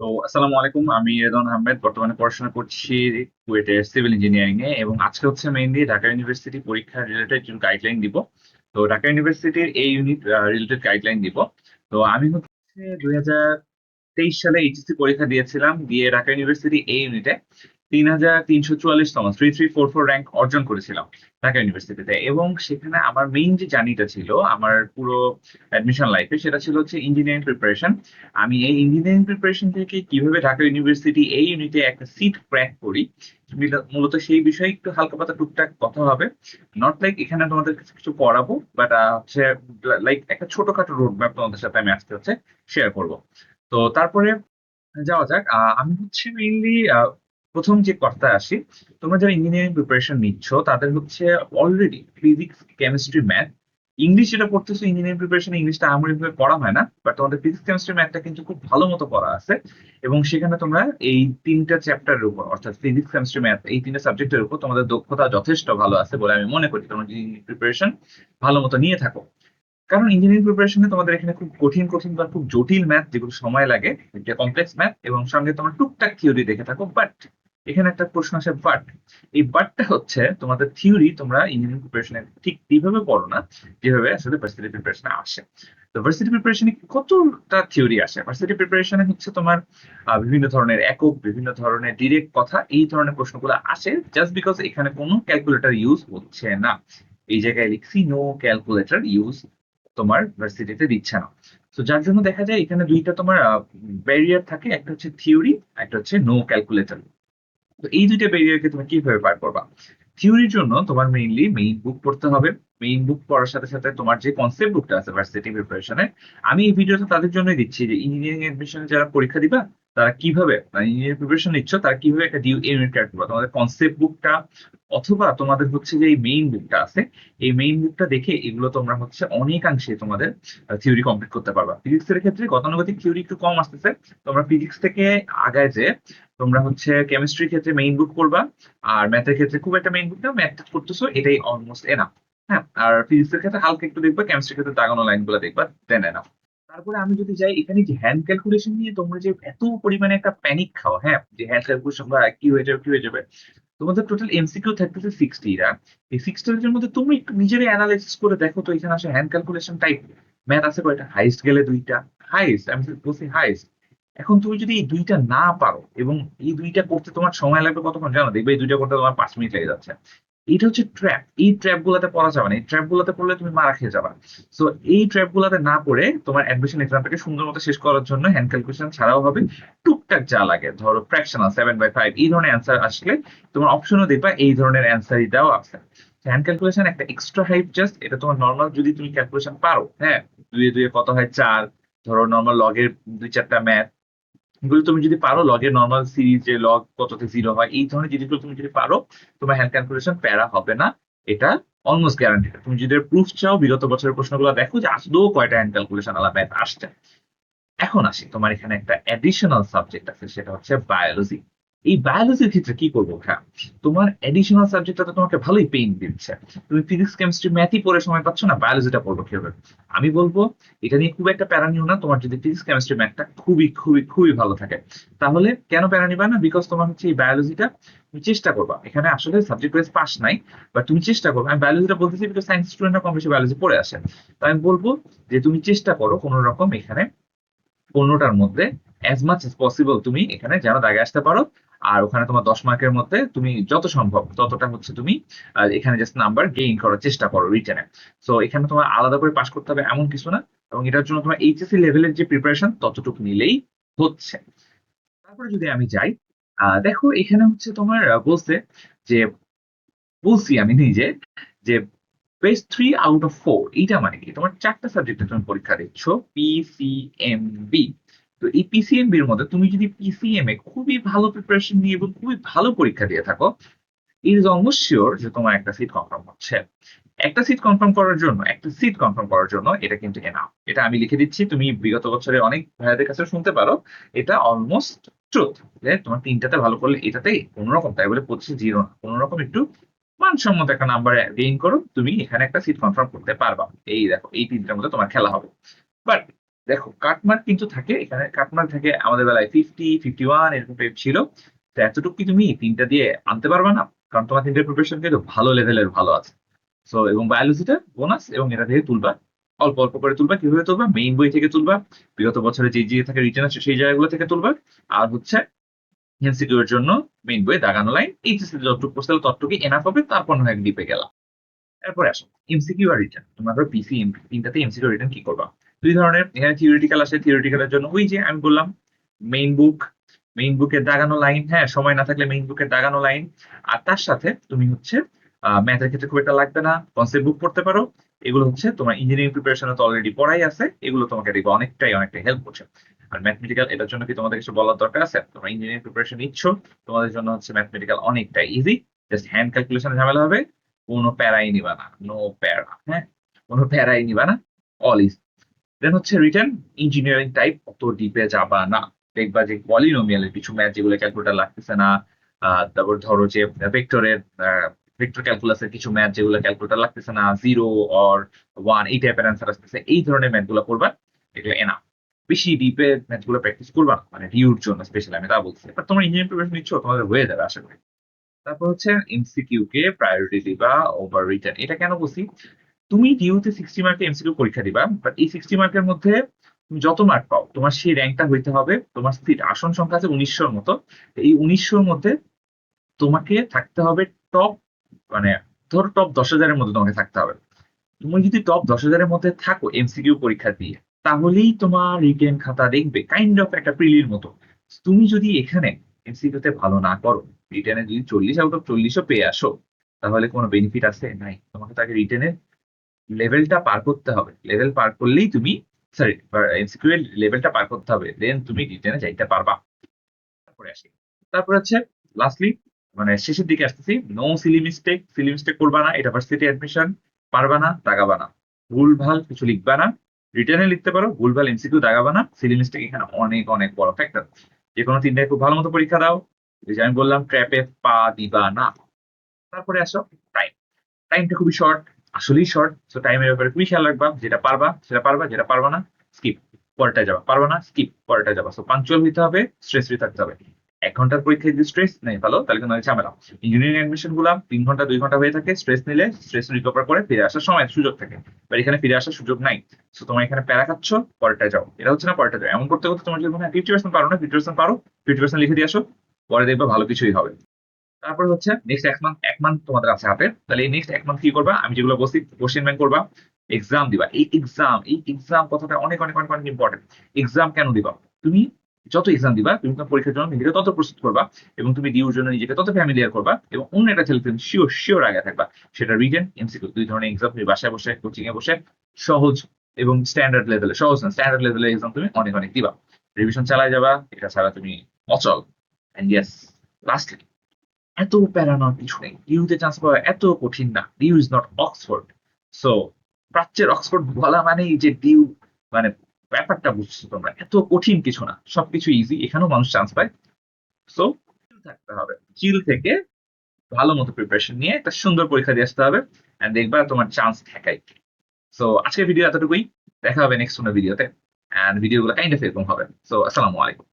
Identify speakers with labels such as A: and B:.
A: তো আসসালামু আলাইকুম, আমি রেদন আহমেদ, বর্তমানে পড়াশোনা করছি কুয়েটের সিভিল ইঞ্জিনিয়ারিং এ এবং আজকে হচ্ছে মেইনলি ঢাকা ইউনিভার্সিটি পরীক্ষার রিলেটেড কিছু গাইডলাইন দিব। তো ঢাকা ইউনিভার্সিটির এই ইউনিট রিলেটেড গাইডলাইন দিব। তো আমি হচ্ছে দুই হাজার তেইশ সালে এইচএসসি পরীক্ষা দিয়েছিলাম, দিয়ে ঢাকা ইউনিভার্সিটি এই ইউনিটে তিন হাজার তিনশো চুয়াল্লিশতম three three four four rank অর্জন করেছিলাম ঢাকা ইউনিভার্সিটিতে। এবং সেখানে আমার মেইন যে জার্নিটা ছিল, আমার পুরো অ্যাডমিশন লাইফে সেটা ছিল হচ্ছে ইঞ্জিনিয়ারিং প্রিপারেশন আমি এই ইঞ্জিনিয়ারিং প্রিপারেশন থেকে কীভাবে ঢাকা ইউনিভার্সিটি এই ইউনিটে একটা সিট ক্র্যাক করি মিলা- মূলত সেই বিষয়ে একটু হালকা পাতা টুকটাক কথা হবে। নট লাইক এখানে তোমাদের কাছে পড়াবো বাট হচ্ছে লাইক একটা ছোটখাটো রোড ম্যাপ তোমাদের সাথে আমি আজকে হচ্ছে শেয়ার করব। তো তারপরে যাওয়া যাক আমি হচ্ছে মেইনলি প্রথম যে কথায় আসি, তোমরা যারা ইঞ্জিনিয়ারিং প্রিপারেশন নিচ্ছ, তাদের হচ্ছে already physics chemistry math English যেটা পড়তেছো ইঞ্জিনিয়ারিং প্রিপারেশন ইংলিশটা আমার ভাবে পড়া হয় না বাট তোমাদের ফিজিক্স কেমিস্ট্রি ম্যাথটা কিন্তু খুব ভালো মতো পড়া আছে, এবং সেখানে তোমরা এই তিনটা চ্যাপ্টারের উপর, অর্থাৎ ফিজিক্স কেমিস্ট্রি ম্যাথ এই তিনটা সাবজেক্টের উপর তোমাদের দক্ষতা যথেষ্ট ভালো আছে বলে আমি মনে করি, তোমরা যদি প্রিপারেশন ভালো মতো নিয়ে থাকো। কারণ ইঞ্জিনিয়ারিং প্রিপারেশনে তোমাদের এখানে খুব কঠিন কঠিন বা খুব জটিল ম্যাথ যেগুলো সময় লাগে, এটা কমপ্লেক্স ম্যাথ এবং সঙ্গে তোমরা টুকটাক থিওরি দেখে থাকো বাট এখানে একটা প্রশ্ন আসে বাট এই বাটটা হচ্ছে তোমাদের থিওরি তোমরা ইঞ্জিনিয়ারিং প্রিপারেশনে ঠিক এইভাবে পড়ো না, যেভাবে আসলে ভার্সিটি প্রিপারেশনে আসে। তো ভার্সিটি প্রিপারেশনে কতটা থিওরি আসে? ভার্সিটি প্রিপারেশনে হচ্ছে তোমার বিভিন্ন ধরনের একক, বিভিন্ন ধরনের ডিরেক্ট কথা, এই ধরনের প্রশ্নগুলো আসে জাস্ট বিকজ এখানে কোনো ক্যালকুলেটর ইউজ হচ্ছে না। এই জায়গায় লিখছি নো ক্যালকুলেটর ইউজ তোমার ভার্সিটিতে দিচ্ছে না। তো যার জন্য দেখা যায় এখানে দুইটা তোমার ব্যারিয়ার থাকে, একটা হচ্ছে থিওরি একটা হচ্ছে নো ক্যালকুলেটর তো এই দুইটা ব্যারিয়ারকে তুমি কীভাবে পার করবা? থিওরির জন্য তোমার মেইনলি মেইন বুক পড়তে হবে। মেইন বুক পড়ার সাথে সাথে তোমার যে কনসেপ্ট বুকটা আছে ভার্সিটি প্রিপারেশনে আমি এই ভিডিওটা তাদের জন্যই দিচ্ছি যে ইঞ্জিনিয়ারিং এডমিশনে যারা পরীক্ষা দিবা, তারা কীভাবে ইঞ্জিনিয়ারিং প্রিপারেশন নিচ্ছ, তারা কীভাবে একটা ডিউ ইউনিট ক্র্যাক করবা তোমাদের কনসেপ্ট বুকটা অথবা তোমাদের হচ্ছে যে এই মেইন বুকটা আছে, এই মেইন বুকটা দেখে এগুলো তোমরা হচ্ছে অনেকাংশে তোমাদের থিওরি কমপ্লিট করতে পারবা। ফিজিক্সের ক্ষেত্রে গতানুগতিক থিওরি একটু কম আসতেছে। তোমরা ফিজিক্স থেকে আগায় যে তোমরা হচ্ছে কেমিস্ট্রির ক্ষেত্রে মেইন বুক করবা আর ম্যাথের ক্ষেত্রে খুব একটা মেইন বুক না ম্যাথ করতেছো এটাই অলমোস্ট এনাফ হ্যাঁ? আর ফিজিক্স এর ক্ষেত্রে হালকা একটু দেখবা কেমিস্ট্রির ক্ষেত্রে দাগানো লাইনগুলো দেখবা দেন এনাফ তারপরে আমি যদি যাই, এখানে যে হ্যান্ড ক্যালকুলেশন নিয়ে তোমরা যে এত পরিমাণে একটা প্যানিক খাও হ্যাঁ? যে হ্যান্ড ক্যালকুলেশন বা কি হয়ে যাবে, কি হয়ে যাবে, তোমাদের টোটাল এমসিকিউ থাকতেছে সিক্সটিরা এই সিক্সটির মধ্যে তুমি একটু নিজেরই অ্যানালাইসিস করে দেখো তো, এখানে আসে হ্যান্ড ক্যালকুলেশন টাইপ ম্যাথ আছে কয়টা? হাইস্ট গেলে দুইটা হাইস্ট আমি বলছি হাইস্ট এখন তুমি যদি এই দুইটা না পারো এবং এই দুইটা করতে তোমার সময় লাগবে কতক্ষণ জানো? দেখবে এই দুইটা করতে তোমার পাঁচ মিনিট লেগে যাচ্ছে। এটা হচ্ছে ট্র্যাপ এই ট্র্যাপ গুলাতে পড়া যাবে না। এই ট্র্যাপ গুলাতে পড়লে তুমি মারা খেয়ে যাবা। সো এই ট্র্যাপ গুলাতে না পড়ে তোমার অ্যাডমিশন এক্সামটাকে সুন্দর মতো শেষ করার জন্য হ্যান্ড ক্যালকুলেশন ছাড়াও হবে টুকটাক যা লাগে। ধরো ফ্র্যাকশনাল সেভেন বাই ফাইভ এই ধরনের অ্যান্সার আসলে তোমার অপশনও দেখবা এই ধরনের অ্যান্সারই দেওয়া আছে। হ্যান্ড ক্যালকুলেশন একটা এক্সট্রা হাইপ জাস্ট এটা তোমার নর্মাল যদি তুমি ক্যালকুলেশন পারো হ্যাঁ? দুয়ে দুয়ে কত হয়? চার। ধরো নর্মাল লগের দুই চারটা ম্যাথ এগুলো তুমি যদি পারো লগের নর্মাল সিরিজ লগ কততে জিরো হয়, এই ধরনের জিনিসগুলো তুমি যদি পারো, তোমার হ্যান্ড ক্যালকুলেশন প্যারা হবে না। এটা অলমোস্ট গ্যারান্টি তুমি যদি প্রুফ চাও, বিগত বছরের প্রশ্নগুলো দেখো যে আসলেও কয়টা হ্যান্ড ক্যালকুলেশন আলাদা ম্যাথ আসছে। এখন আসি, তোমার এখানে একটা অ্যাডিশনাল সাবজেক্ট আছে, সেটা হচ্ছে বায়োলজি এই বায়োলজির ক্ষেত্রে কি করব হ্যাঁ তোমার অ্যাডিশনাল সাবজেক্টটা তোমাকে ভালোই পেইন দিচ্ছে। তুমি ফিজিক্স কেমিস্ট্রি ম্যাথই পড়ে সময় পাচ্ছ না বায়োলজিটা পড়ব কীভাবে? আমি বলব, এটা নিয়ে খুব একটা প্যারা নিও না, তোমার যদি ফিজিক্স কেমিস্ট্রি ম্যাথটা খুবই খুবই খুবই ভালো থাকে। তাহলে কেন প্যারা নিবা না? বিকজ তোমার হচ্ছে এই বায়োলজিটা তুমি চেষ্টা করবা। এখানে আসলে সাবজেক্ট ওয়াইজ পাস নাই বাট তুমি চেষ্টা করবে। আমি বায়োলজিটা বলতেছি বিকজ সায়েন্স স্টুডেন্টরা কম বেশি বায়োলজি পড়ে আসে। তো আমি বলব যে তুমি চেষ্টা করো কোনো রকম এখানে পনেরোটার মধ্যে অ্যাজ মাচ এস পসিবল তুমি এখানে যেন দাগে আসতে পারো আর ওখানে তোমার দশ মার্কের মধ্যে তুমি যত সম্ভব, ততটা হচ্ছে তুমি এখানে জাস্ট নাম্বার গেইন করার চেষ্টা করো রিটেনে সো এখানে তোমার আলাদা করে পাস করতে হবে এমন কিছু না এবং এটার জন্য তোমার এইচএসসি লেভেলের যে প্রিপারেশন ততটুকু নিলেই হচ্ছে। তারপরে যদি আমি যাই দেখো এখানে হচ্ছে তোমার বলছে যে, বলছি আমি নিজে যে best three out of four এইটা মানে কি? তোমার চারটা সাবজেক্টে তুমি পরীক্ষা দিচ্ছ পিসিএমবি তো এই পিসিএমবি এর মধ্যে তুমি যদি পিসিএম এ খুবই ভালো প্রিপারেশন নিয়ে এবং খুবই ভালো পরীক্ষা দিয়ে থাকো ইট ইজ অলমোস্ট শিওর যে তোমার একটা সিট কনফার্ম হচ্ছে। একটা সিট কনফার্ম করার জন্য, একটা সিট কনফার্ম করার জন্য এটা কিন্তু এনাফ এটা আমি লিখে দিচ্ছি, তুমি বিগত বছরে অনেক ভাইয়াদের কাছে শুনতে পারো। এটা অলমোস্ট ট্রুথ তোমার তিনটাতে ভালো করলে এটাতে কোনো রকম, তাই বলে পঁচিশে জিরো না, কোনো রকম একটু মানসম্মত একটা নাম্বার গেইন করো, তুমি এখানে একটা সিট কনফার্ম করতে পারবা। এই দেখো, এই তিনটার মধ্যে তোমার খেলা হবে। বাট দেখো, কাটমার্ক কিন্তু থাকে, এখানে কাটমার্ক থাকে আমাদের বেলায় ফিফটি ফিফটি ওয়ান এরকম টাইপ ছিল। তো এতটুকু কি তুমি তিনটা দিয়ে আনতে পারবে না? কারণ তোমার তিনটা প্রিপারেশন কিন্তু ভালো লেভেলের ভালো আছে। সো এবং বায়োলজিটা বোনাস এবং এটা থেকে তুলবা। অল্প অল্প করে তুলবা। কীভাবে তুলবা? মেইন বই থেকে তুলবা। বিগত বছরে যে যে থাকে রিটার্ন আছে, সেই জায়গাগুলো থেকে তুলবা। আর হচ্ছে এমসিকিউ এর জন্য মেইন বই দাগানো লাইন এইচএসসি যতটুকু পড়ছিল ততটুকু এনাফ হবে। তারপর নয় ডিপে গেলাম এরপরে আসো এমসিকিউ আর রিটার্ন তোমরা পিসি তিনটাতে এমসিকিউ রিটার্ন কি করবা? দুই ধরনের। এখানে থিওরিটিক্যাল আসে থিওরিটিক্যালের জন্য। ওই যে আমি বললাম মেইন বুক মেইন বুকের দাগানো লাইন হ্যাঁ সময় না থাকলে মেইন বুকের দাগানো লাইন আর তার সাথে তুমি হচ্ছে ম্যাথের ক্ষেত্রে খুব একটা লাগবে না। কনসেপ্ট বুক পড়তে পারো। এগুলো হচ্ছে তোমার ইঞ্জিনিয়ারিং প্রিপারেশনে তো অলরেডি পড়াই আছে। এগুলো তোমাকে দেখবে অনেকটাই অনেকটাই হেল্প করছে। আর ম্যাথমেটিক্যাল এটার জন্য কি তোমাদের কিছু বলার দরকার আছে? তোমরা ইঞ্জিনিয়ারিং প্রিপারেশন নিচ্ছ। তোমাদের জন্য হচ্ছে ম্যাথমেটিক্যাল অনেকটাই ইজি জাস্ট হ্যান্ড ক্যালকুলেশন ঝামেলা হবে। কোনো প্যারাই নিবা না। নো প্যারা হ্যাঁ? কোনো প্যারাই নিবা না। অল ইজ দেন হচ্ছে রিটার্ন ইঞ্জিনিয়ারিং টাইপ অত ডিপে যাবা না। দেখবা যে পলিনোমিয়ালের কিছু ম্যাথ যেগুলো ক্যালকুলেটার লাগতেছে না তারপর ধরো যে ভেক্টরের ভেক্টর ক্যালকুলাসের কিছু ম্যাথ যেগুলো ক্যালকুলেটার লাগতেছে না জিরো অর ওয়ান এই টাইপের অ্যান্সার আসতেছে। এই ধরনের ম্যাথগুলো করবা এগুলো এনা বেশি ডিপে ম্যাথগুলো প্র্যাকটিস করবা মানে রিউর জন্য স্পেশালি আমি তা বলছি। বাট তোমরা ইঞ্জিনিয়ারিং প্রিপারেশন নিচ্ছ, তোমাদের হয়ে যাবে, আশা করি। তারপর হচ্ছে এমসিকিউ কে প্রায়োরিটি দিবা ওভার রিটার্ন এটা কেন বলছি? তুমি ডিউতে সিক্সটি মার্কের এমসিকিউ পরীক্ষা দিবা বাট এই সিক্সটি মার্কের মধ্যে তুমি যত মার্ক পাও, তোমার সেই র্যাঙ্কটা হইতে হবে, তোমার সিট আসন সংখ্যা আছে উনিশশোর মতো এই উনিশশোর মধ্যে তোমাকে থাকতে হবে টপ মানে ধরো টপ দশ হাজারের মধ্যে তোমাকে থাকতে হবে। তুমি যদি টপ দশ হাজারের মধ্যে থাকো এমসিকিউ পরীক্ষা দিয়ে, তাহলেই তোমার রিটেন খাতা দেখবে কাইন্ড অফ একটা প্রিলির মতো। তুমি যদি এখানে এমসিকিউ তে ভালো না করো রিটেনে যদি চল্লিশ আউট অফ চল্লিশও পেয়ে আসো, তাহলে কোনো বেনিফিট আছে? নাই। তোমাকে তাকে রিটেনের লেভেলটা পার করতে হবে। লেভেল পার করলেই তুমি সরি এমসিকিউ লেভেলটা পার করতে হবে। দেন তুমি রিটেনে যাইতে পারবা। তারপরে আসি। তারপর হচ্ছে লাস্টলি মানে শেষের দিকে আসতেছি। No silly mistake silly mistake করবা না। এটা ভার্সিটি অ্যাডমিশন পারবা না, দাগাবা না। ভুল ভালো কিছু লিখবা না। রিটার্নে লিখতে পারো, ভুল ভালো এমসিকিউ দাগাবা না। সিলি মিস্টেক এখানে অনেক অনেক বড় ফ্যাক্টর যে কোনো তিনটায় খুব ভালো মতো পরীক্ষা দাও। যে আমি বললাম ট্র্যাপে পা দিবা না। তারপরে আসো টাইম টাইমটা খুবই শর্ট আসলেই শর্ট সো টাইমের ব্যাপারে খুবই খেয়াল রাখবা, যেটা পারবা, সেটা পারবা, যেটা পারবা না স্কিপ পরেরটায় যাবা। পারবা না স্কিপ পরেরটায় যাবা। সো পাঞ্চুয়াল হইতে হবে স্ট্রেস ফ্রি থাকতে হবে। এক ঘণ্টার পরীক্ষায় যদি স্ট্রেস নেই ভালো তাহলে কিন্তু ঝামেলা। ইঞ্জিনিয়ারিং অ্যাডমিশনগুলা তিন ঘণ্টা, দুই ঘণ্টা হয়ে থাকে স্ট্রেস নিলে স্ট্রেস রিকভার করে ফিরে আসার সময়, সুযোগ থাকে। বাট এখানে ফিরে আসার সুযোগ নাই। সো তোমার এখানে প্যারা খাচ্ছ, পরেরটায় যাও। এটা হচ্ছে না পরেরটা যাও। এমন করতে করতে তোমার যদি ফিফটি পার্সেন্ট পারো না ফিফটি পার্সেন্ট পারো ফিফটি পার্সেন্ট লিখে দিয়ে আসো, পরে দেখবে ভালো কিছুই হবে। তারপর হচ্ছে নেক্সট এক মান্থ এক মান্থ তোমাদের আছে হাতে। তাহলে এই নেক্সট এক মান্থ কি করবা? আমি যেগুলো বলছি কোশ্চেন ব্যাংক করবা এক্সাম দিবা। এই এক্সাম এই এক্সাম কথাটা অনেক অনেক অনেক অনেক ইম্পর্টেন্ট এক্সাম কেন দিবা? তুমি যত এক্সাম দিবা, তুমি তোমার পরীক্ষার জন্য নিজেকে তত প্রস্তুত করবা এবং তুমি ডিউর জন্য নিজেকে তত ফ্যামিলিয়ার করবা এবং অন্য একটা ছেলে তুমি শিওর শিওর আগে থাকবা। সেটা রিটেন এমসিকিউ দুই ধরনের এক্সাম তুমি বাসায় বসে কোচিং এ বসে সহজ এবং স্ট্যান্ডার্ড লেভেলে সহজ না স্ট্যান্ডার্ড লেভেলের এক্সাম তুমি অনেক অনেক দিবা। রিভিশন চালায় যাবা, এটা ছাড়া তুমি অচল। এন্ড ইয়েস লাস্টলি এত প্যারা নেওয়ার কিছু নেই। ডিউতে চান্স পাওয়া এত কঠিন না। DU is not Oxford so প্রাচ্যের অক্সফোর্ড বলা মানেই যে ডিউ মানে ব্যাপারটা বুঝছ তোমরা। এত কঠিন কিছু না। সবকিছু ইজি এখানেও মানুষ চান্স পায়। সো থাকতে হবে। চিল থেকে ভালো মতো প্রিপারেশন নিয়ে একটা সুন্দর পরীক্ষা দিয়ে আসতে হবে দেখবা তোমার চান্স থাকাই সো আজকের ভিডিও এতটুকুই। দেখা হবে নেক্সট কোনো ভিডিওতে এন্ড ভিডিওগুলো কাইন্ড অফ এরকম হবে। সো আসসালামু আলাইকুম।